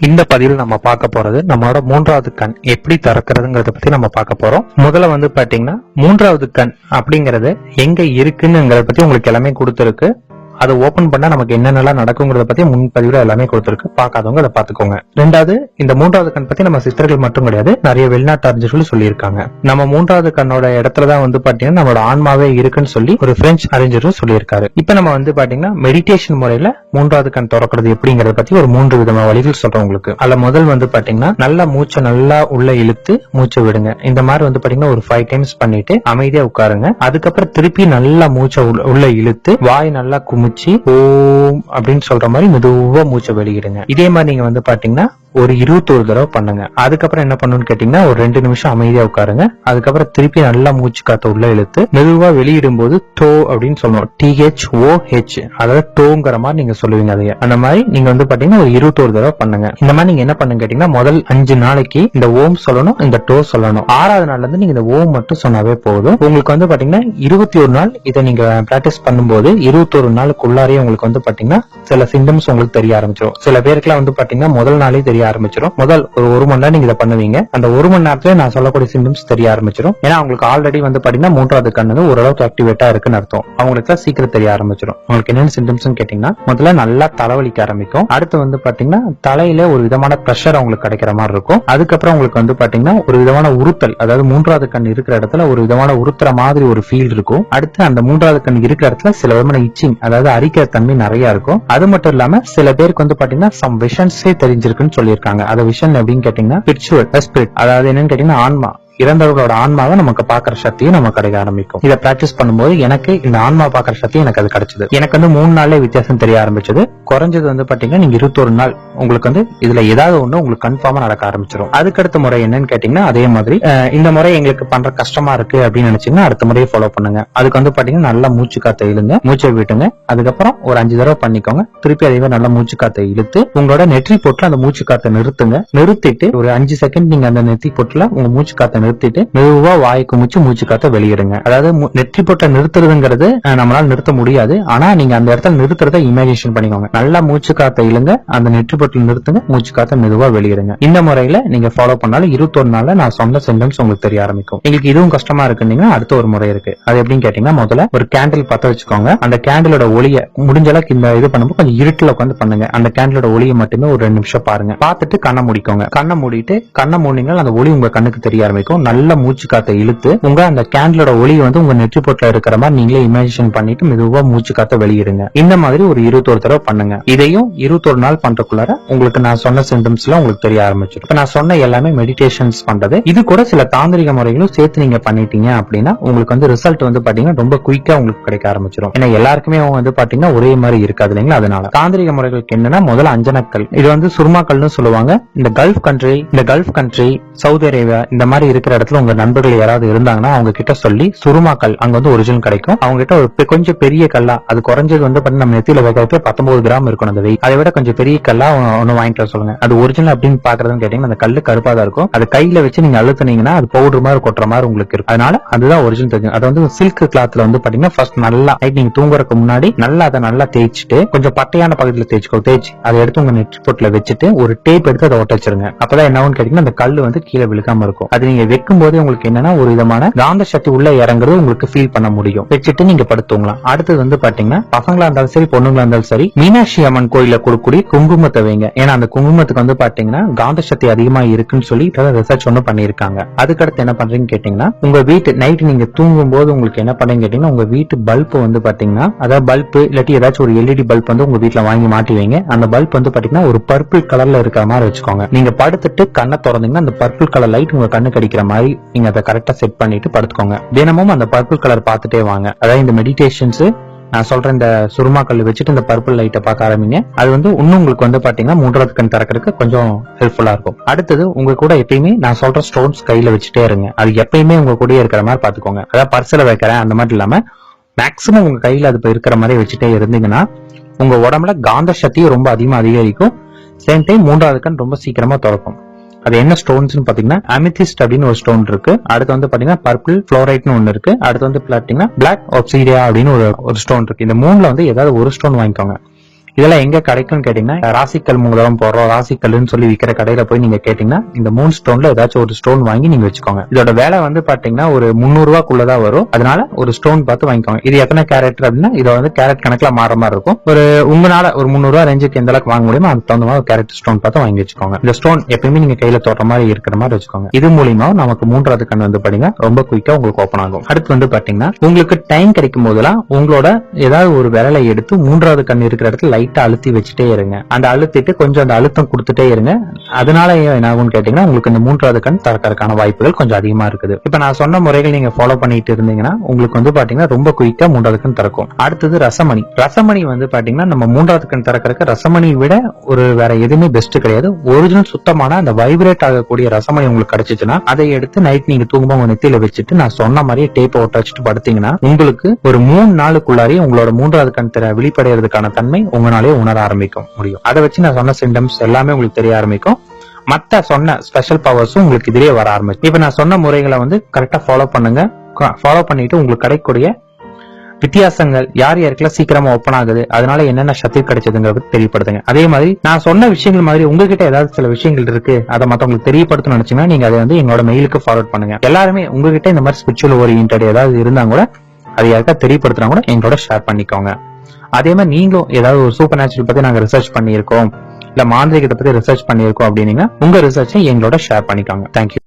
இந்த பதிவில் நம்ம பார்க்க போறது நம்மளோட மூன்றாவது கண் எப்படி திறக்கிறதுங்கிறத பத்தி நம்ம பார்க்க போறோம். முதல்ல வந்து பாத்தீங்கன்னா மூன்றாவது கண் அப்படிங்கறது எங்க இருக்குன்னுங்கிறத பத்தி உங்களுக்கு எல்லாமே கொடுத்துருக்கு. அதை ஓபன் பண்ணா நமக்கு என்னென்னலாம் நடக்குங்கிறத பத்தி முன்பதிவுல எல்லாமே கொடுத்துருக்கு. பார்க்காதவங்க அதை பாத்துக்கோங்க ரெண்டாவது இந்த மூன்றாவது கண் பத்தி நம்ம சித்தர்கள் மட்டும் கிடையாது நிறைய வெளிநாட்டு அறிஞர்களும் சொல்லியிருக்காங்க. நம்ம மூன்றாவது கண்ணோட இடத்துல தான் வந்து பாத்தீங்கன்னா நம்மளோட ஆன்மாவே இருக்குன்னு சொல்லி ஒரு பிரெஞ்சு அறிஞரும் சொல்லியிருக்காரு. இப்ப நம்ம வந்து பாத்தீங்கன்னா மெடிடேஷன் முறையில மூன்றாவது கண் திறக்கிறது எப்படிங்கறத பத்தி ஒரு மூன்று விதமான வழிகள் சொல்றேன் உங்களுக்கு. அதுல முதல் வந்து பாத்தீங்கன்னா நல்லா மூச்சை நல்லா உள்ள இழுத்து மூச்சை விடுங்க. இந்த மாதிரி வந்து பாத்தீங்கன்னா ஒரு ஃபைவ் டைம்ஸ் பண்ணிட்டு அமைதியா உட்காருங்க. அதுக்கப்புறம் திருப்பி நல்லா மூச்சை உள்ள- உள்ள இழுத்து வாய் நல்லா குமிச்சு ஓம் அப்படின்னு சொல்ற மாதிரி மெதுவா மூச்சை வெளியிடுங்க. இதே மாதிரி நீங்க வந்து பாத்தீங்கன்னா ஒரு இருபத்தோரு தடவை பண்ணுங்க. அதுக்கப்புறம் என்ன பண்ணணும்னு கேட்டீங்கன்னா ஒரு ரெண்டு நிமிஷம் அமைதியா உட்காருங்க. அதுக்கப்புறம் திருப்பி நல்லா மூச்சு காத்த உள்ள இழுத்து மெதுவா வெளியிடும் போது டோ அப்படின்னு சொல்லணும். டிஹெச் ஓ ஹெச் அதாவது டோங்கிற மாதிரி நீங்க சொல்லுவீங்க அதைய. அந்த மாதிரி நீங்க வந்து பாத்தீங்கன்னா ஒரு இருபத்தோரு தடவை பண்ணுங்க. இந்த மாதிரி நீங்க என்ன பண்ணுங்க கேட்டீங்கன்னா முதல் அஞ்சு நாளைக்கு இந்த ஓம் சொல்லணும் இந்த டோ சொல்லணும். ஆறாவது நாள்ல இருந்து நீங்க இந்த ஓம் மட்டும் சொன்னாவே போதும். உங்களுக்கு வந்து பாத்தீங்கன்னா இருபத்தி ஒரு நாள் இதை நீங்க பிராக்டிஸ் பண்ணும்போது இருபத்தொரு நாளுக்குள்ளாரே உங்களுக்கு வந்து பாத்தீங்கன்னா சில சிம்டம்ஸ் உங்களுக்கு தெரிய ஆரம்பிச்சிடும் சில பேருக்குலாம் வந்து பாத்தீங்கன்னா முதல் நாளே தெரிய ஆரம்பிச்சிடும் முதல் ஒரு ஒரு மணி நேரம் நீங்க இதை பண்ணுவீங்க. அந்த ஒரு மணி நேரத்துல நான் சொல்லக்கூடிய சிம்டம்ஸ் தெரிய ஆரம்பிச்சிடும் ஏன்னா அவங்களுக்கு ஆல்ரெடி வந்து பாத்தீங்கன்னா மூன்றாவது கண்ணு ஓரளவுக்கு ஆக்டிவேட்டா இருக்குன்னு அர்த்தம். அவங்களுக்கு சீக்கிரம் தெரிய ஆரம்பிச்சிடும் உங்களுக்கு என்னென்ன சிம்டம்ஸ் கேட்டீங்கன்னா முதல்ல நல்லா தலைவலிக்க ஆரம்பிக்கும். அடுத்து வந்து பாத்தீங்கன்னா தலையில ஒரு விதமான ப்ரெஷர் அவங்களுக்கு கிடைக்கிற மாதிரி இருக்கும். அதுக்கப்புறம் உங்களுக்கு வந்து பாத்தீங்கன்னா ஒரு விதமான உறுத்தல் அதாவது மூன்றாவது கண் இருக்கிற இடத்துல ஒரு விதமான உறுத்துற மாதிரி ஒரு ஃபீல் இருக்கும். அடுத்து அந்த மூன்றாவது கண் இருக்கிற இடத்துல சில விதமான இச்சிங் அதாவது அரிக்கிற தன்மை நிறைய இருக்கும். அது மட்டும் இல்லாம சில பேருக்கு வந்து பாத்தீங்கன்னா சம் விஷன்ஸே தெரிஞ்சிருக்குன்னு சொல்லி சொல்லியிருக்காங்க. அதை விஷன் எப்படின்னு கேட்டீங்கன்னா ஸ்பிரிச்சுவல் ஸ்பிரிட் அதாவது என்னன்னு கேட்டீங்கன்னா ஆன்மா. இறந்தவர்களோட ஆன்மாவை நமக்கு பாக்குற சக்தியும் நமக்கு கிடைக்க ஆரம்பிக்கும். இதை பிராக்டிஸ் பண்ணும்போது எனக்கு இந்த ஆன்மா பாக்குற சக்தி எனக்கு அது கிடைச்சது. எனக்கு வந்து மூணு நாள்ல வித்தியாசம் தெரிய ஆரம்பிச்சது. குறைஞ்சது வந்து பாத்தீங்கன்னா நீங்க இருபத்தொரு நாள் உங்களுக்கு வந்து இதுல ஏதாவது ஒண்ணு உங்களுக்கு கன்ஃபார்மா நடக்க ஆரம்பிச்சிடும் அதுக்கடுத்த முறை என்னன்னு கேட்டீங்கன்னா அதே மாதிரி இந்த முறை எங்களுக்கு பண்ற கஷ்டமா இருக்கு அப்படின்னு நினைச்சீங்கன்னா அடுத்த முறையை ஃபாலோ பண்ணுங்க. அதுக்கு வந்து பாத்தீங்கன்னா நல்லா மூச்சு காத்த இழுங்க மூச்சை விட்டுங்க. அதுக்கப்புறம் ஒரு அஞ்சு தடவை பண்ணிக்கோங்க. திருப்பி அதே மாதிரி நல்லா மூச்சு காத்த இழுத்து உங்களோட நெற்றி பொட்டுல அந்த மூச்சு காத்த நிறுத்துங்க. நிறுத்திட்டு ஒரு அஞ்சு செகண்ட் நீங்க அந்த நெத்தி பொட்டுல உங்க மூச்சு காத்த நிறுத்திட்டு மெதுவா வாய்க்கு மூச்சு மூச்சு காத்த வெளியிடுங்க. அதாவது நெற்றி பொட்டை நிறுத்துறதுங்கிறது நம்மளால நிறுத்த முடியாது. ஆனா நீங்க அந்த இடத்துல நிறுத்துறத இமேஜினேஷன் பண்ணிக்கோங்க. நல்லா மூச்சு காத்த இழுங்க. அந்த நெற்றி பொட்டில் நிறுத்துங்க. மூச்சு காத்த மெதுவா வெளியிடுங்க. இந்த முறையில நீங்க ஃபாலோ பண்ணாலும் இருபத்தொரு நாள்ல நான் சொன்ன சிம்டம்ஸ் உங்களுக்கு தெரிய ஆரம்பிக்கும். உங்களுக்கு இதுவும் கஷ்டமா இருக்குன்னீங்கன்னா அடுத்த ஒரு முறை இருக்கு. அது எப்படின்னு கேட்டீங்கன்னா முதல்ல ஒரு கேண்டில் பத்த வச்சுக்கோங்க. அந்த கேண்டிலோட ஒளிய முடிஞ்ச அளவுக்கு இந்த இது பண்ணும்போது கொஞ்சம் இருட்டுல உட்காந்து பண்ணுங்க. அந்த கேண்டிலோட ஒளியை மட்டுமே ஒரு ரெண்டு நிமிஷம் பாருங்க. பார்த்துட்டு கண்ணை மூடிக்கோங்க. கண்ணை மூடிட்டு கண்ணை மூடினீங்கன்னா அந்த ஒளி உங்க கண்ணுக்கு தெரிய ஆரம்பிக்கும். நல்ல மூச்சு காத்த இழுத்து உங்க அந்த கேண்டிலோட ஒளி வந்து உங்க நெற்றி பொட்டில் இருக்கிற மாதிரி நீங்களே இமேஜினேஷன் பண்ணிட்டு மெதுவா மூச்சு காத்த வெளியிடுங்க. இந்த மாதிரி ஒரு இருபத்தொரு தடவை பண்ணுங்க. இதையும் இருபத்தொரு நாள் பண்றதுக்குள்ளார உங்களுக்கு நான் சொன்ன சிம்டம்ஸ்லாம் உங்களுக்கு தெரிய ஆரம்பிச்சிடும். இப்ப நான் சொன்ன எல்லாமே மெடிடேஷன்ஸ் பண்றது. இது கூட சில தாந்திரிக முறைகளும் சேர்த்து நீங்க பண்ணிட்டீங்க அப்படின்னா உங்களுக்கு வந்து ரிசல்ட் வந்து பாத்தீங்கன்னா ரொம்ப குயிக்கா உங்களுக்கு கிடைக்க ஆரம்பிச்சிடும். ஏன்னா எல்லாருக்குமே வந்து பாத்தீங்கன்னா ஒரே மாதிரி இருக்காது இல்லைங்களா? அதனால தாந்திரிக முறைகளுக்கு என்னன்னா முதல்ல அஞ்சனக்கல். இது வந்து சுருமாக்கல்னு சொல்லுவாங்க. இந்த கல்ஃப் கண்ட்ரி இந்த கல்ஃப் கண்ட்ரி சவுதி அரேபியா இந்த மாதிரி இருக்கிற இடத்துல உங்க நண்பர்கள் யாராவது இருந்தாங்கன்னா அவங்க கிட்ட சொல்லி சுருமாக்கல் அங்க வந்து ஒரிஜினல் கிடைக்கும். அவங்க கிட்ட ஒரு கொஞ்சம் பெரிய கல்லா அது குறைஞ்சது வந்து நம்ம நெத்தியில வைக்கிறதுல பத்தொன்பது கிராம் இருக்கணும் அந்த வெயிட் அதை விட கொஞ்சம் பெரிய கல்லா ஒன்னு வாங்கிட்டு வர சொல்லுங்க. அது ஒரிஜினல் அப்படின்னு பாக்குறதுன்னு கேட்டீங்கன்னா அந்த கல்லு கருப்பா தான் இருக்கும். அது கையில வச்சு நீங்க அழுத்துனீங்கன்னா அது பவுடர் மாதிரி கொட்டுற மாதிரி உங்களுக்கு இருக்கும். அதனால அதுதான் ஒரிஜினல் தெரியும் அது வந்து சில்க் கிளாத்ல வந்து பாத்தீங்கன்னா ஃபர்ஸ்ட் நல்லா நைட் நீங்க தூங்குறதுக்கு முன்னாடி நல்லா அதை நல்லா தேய்ச்சிட்டு கொஞ்சம் பட்டையான பகுதியில் தேய்ச்சிக்கோ தேய்ச்சி. அதை எடுத்து உங்க நெட் பொட்டுல வச்சுட்டு ஒரு டேப் எடுத்து அதை ஒட்ட வச்சிருங்க. அப்பதான் என்ன கேட்டீங்கன்னா அந்த கல்லு வந்து கீழே விழுக்காம இருக்கும். அது நீங்க வைக்கும் போதே உங்களுக்கு என்னன்னா ஒரு விதமான காந்த சக்தி உள்ள இறங்குறது உங்களுக்கு ஃபீல் பண்ண முடியும். வச்சுட்டு நீங்க படுத்துங்களாம் அடுத்தது வந்து பாத்தீங்கன்னா பசங்களா இருந்தாலும் சரி பொண்ணுங்களா இருந்தாலும் சரி மீனாட்சி அம்மன் கோயில கொடுக்கக்கூடிய குங்குமத்தை வைங்க. ஏன்னா அந்த குங்குமத்துக்கு வந்து பாத்தீங்கன்னா காந்த சக்தி அதிகமா இருக்குன்னு சொல்லி ரிசர்ச் ஒண்ணு பண்ணிருக்காங்க அதுக்கடுத்து என்ன பண்றீங்க கேட்டீங்கன்னா உங்க வீட்டு நைட் நீங்க தூங்கும் போது உங்களுக்கு என்ன பண்றீங்க கேட்டீங்கன்னா உங்க வீட்டு பல்ப் வந்து பாத்தீங்கன்னா அதாவது பல்ப் இல்லாட்டி ஏதாச்சும் ஒரு எல்இடி பல்ப் வந்து உங்க வீட்டுல வாங்கி மாட்டி வைங்க. அந்த பல்ப் வந்து பாத்தீங்கன்னா ஒரு பர்பிள் கலர்ல இருக்கிற மாதிரி வச்சுக்கோங்க. நீங்க படுத்துட்டு கண்ணை திறந்தீங்கன்னா அந்த பர்பிள் கலர் லைட் உங்க கண்ணு கடிக்கிற மாதிரி நீங்க அதை கரெக்டா செட் பண்ணிட்டு படுத்துக்கோங்க. தினமும் அந்த பர்பிள் கலர் பார்த்துட்டே வாங்க. அதாவது இந்த மெடிடேஷன்ஸ் நான் சொல்ற இந்த சுருமாக்கல் வச்சுட்டு இந்த பர்பிள் லைட்டை பார்க்க ஆரம்பிங்க. அது வந்து இன்னும் உங்களுக்கு வந்து பாத்தீங்கன்னா மூன்றாவது கண் திறக்கிறதுக்கு கொஞ்சம் ஹெல்ப்ஃபுல்லா இருக்கும். அடுத்தது உங்க கூட எப்பயுமே நான் சொல்ற ஸ்டோன்ஸ் கையில வச்சுட்டே இருங்க. அது எப்பயுமே உங்க கூடயே இருக்கிற மாதிரி பாத்துக்கோங்க அதாவது பர்ஸ்ல வைக்கிறேன் அந்த மாதிரி இல்லாம மேக்ஸிமம் உங்க கையில அது இருக்கிற மாதிரி வச்சுட்டே இருந்தீங்கன்னா உங்க உடம்புல காந்த சக்தியும் ரொம்ப அதிகமா அதிகரிக்கும். சேம் டைம் மூன்றாவது கண் ரொம்ப சீக்கிரமா திறக்கும். அது என்ன ஸ்டோன்ஸ்னு பாத்தீங்கன்னா அமிதிஸ்ட் அப்படின்னு ஒரு ஸ்டோன் இருக்கு. அடுத்து வந்து பாத்தீங்கன்னா பர்பிள் புளோரைட்னு ஒன்னு இருக்கு. அடுத்து வந்து பாத்தீங்கன்னா பிளாக் ஆப்சிடியா அப்படின்னு ஒரு ஒரு ஸ்டோன் இருக்கு. இந்த மூணுல வந்து ஏதாவது ஒரு ஸ்டோன் வாங்கிக்கோங்க. இதெல்லாம் எங்க கிடைக்கும்னு கேட்டீங்கன்னா ராசிக்கல் மூலம் போடுறோம் ராசிக்கல்னு சொல்லி விற்கிற கடையில போய் நீங்க கேட்டீங்கன்னா இந்த மூணு ஸ்டோன்ல ஏதாச்சும் ஒரு ஸ்டோன் வாங்கி நீங்க வச்சுக்கோங்க. இதோட வேலை வந்து பாத்தீங்கன்னா ஒரு முந்நூறு ரூபாக்குள்ளதான் வரும். அதனால ஒரு ஸ்டோன் பார்த்து வாங்கிக்கோங்க. இது எத்தனை கேரட் அப்படின்னா இதை வந்து கேரட் கணக்குல மாற மாதிரி இருக்கும். ஒரு உங்களால ஒரு முந்நூறு ரூபா ரேஞ்சுக்கு எந்த அளவுக்கு வாங்க முடியுமோ அதுக்கு தகுந்த மாதிரி கேரட் ஸ்டோன் பார்த்து வாங்கி வச்சுக்கோங்க. இந்த ஸ்டோன் எப்பயுமே நீங்க கையில தொடுற மாதிரி இருக்கிற மாதிரி வச்சுக்கோங்க. இது மூலியமா நமக்கு மூன்றாவது கண் வந்து பாத்தீங்கன்னா ரொம்ப குயிக்கா உங்களுக்கு ஓப்பன் ஆகும். அடுத்து வந்து பாத்தீங்கன்னா உங்களுக்கு டைம் கிடைக்கும் போதெல்லாம் உங்களோட ஏதாவது ஒரு விரலை எடுத்து மூன்றாவது கண் இருக்கிற இடத்துல லைட்டா அழுத்தி வச்சுட்டே இருங்க. அந்த அழுத்திட்டு கொஞ்சம் அந்த அழுத்தம் கொடுத்துட்டே இருங்க. அதனால என்ன ஆகும்னு கேட்டீங்கன்னா உங்களுக்கு இந்த மூன்றாவது கண் திறக்கறதுக்கான வாய்ப்புகள் கொஞ்சம் அதிகமா இருக்குது. இப்ப நான் சொன்ன முறைகள் நீங்க ஃபாலோ பண்ணிட்டு இருந்தீங்கன்னா உங்களுக்கு வந்து பாத்தீங்கன்னா ரொம்ப குயிக்கா மூன்றாவது கண் திறக்கும். அடுத்தது ரசமணி. ரசமணி வந்து பாத்தீங்கன்னா நம்ம மூன்றாவது கண் திறக்கிறதுக்கு ரசமணி விட ஒரு வேற எதுவுமே பெஸ்ட் கிடையாது. ஒரிஜினல் சுத்தமான அந்த வைப்ரேட் ஆகக்கூடிய ரசமணி உங்களுக்கு கிடைச்சிச்சுன்னா அதை எடுத்து நைட் நீங்க தூங்கும்போது உங்க நெத்தியில வச்சுட்டு நான் சொன்ன மாதிரியே டேப்பை ஒட்ட வச்சுட்டு படுத்தீங்கன்னா உங்களுக்கு ஒரு மூணு நாளுக்குள்ளாரே உங்களோட மூன்றாவது கண் திற வெளிப்படைறதுக்கான தன்மை உங்க உங்களாலே உணர ஆரம்பிக்கும். முடியும். அதை வச்சு நான் சொன்ன சிம்டம்ஸ் எல்லாமே உங்களுக்கு தெரிய ஆரம்பிக்கும். மத்த சொன்ன ஸ்பெஷல் பவர்ஸும் உங்களுக்கு இதுலயே வர ஆரம்பிச்சு இப்ப நான் சொன்ன முறைகளை வந்து கரெக்டா ஃபாலோ பண்ணுங்க. ஃபாலோ பண்ணிட்டு உங்களுக்கு கிடைக்கக்கூடிய வித்தியாசங்கள் யார் யாருக்கெல்லாம் சீக்கிரமா ஓப்பன் ஆகுது அதனால என்னென்ன சக்தி கிடைச்சதுங்கிறது தெரியப்படுத்துங்க. அதே மாதிரி நான் சொன்ன விஷயங்கள் மாதிரி உங்ககிட்ட ஏதாவது சில விஷயங்கள் இருக்கு அதை மத்தவங்களுக்கு தெரியப்படுத்தணும்னு நினைச்சீங்கன்னா நீங்க அதை வந்து எங்களோட மெயிலுக்கு ஃபார்வர்ட் பண்ணுங்க. எல்லாருமே உங்ககிட்ட இந்த மாதிரி ஸ்பிரிச்சுவல் ஓரியன்ட் ஏதாவது இருந்தா கூட அதை யாருக்கா தெரியப்படுத்தினா கூட எங்களோட ஷேர் பண்ணிக்கோங்க. அதே மாதிரி நீங்களும் ஏதாவது ஒரு சூப்பர் நேச்சுரல் பத்தி நாங்க ரிசர்ச் பண்ணியிருக்கோம் இல்ல மாந்திரிகத்தை பத்தி ரிசர்ச் பண்ணியிருக்கோம் அப்படின்னீங்கன்னா உங்க ரிசர்ச்சை எங்களோட ஷேர் பண்ணிக்கோங்க. தேங்க்யூ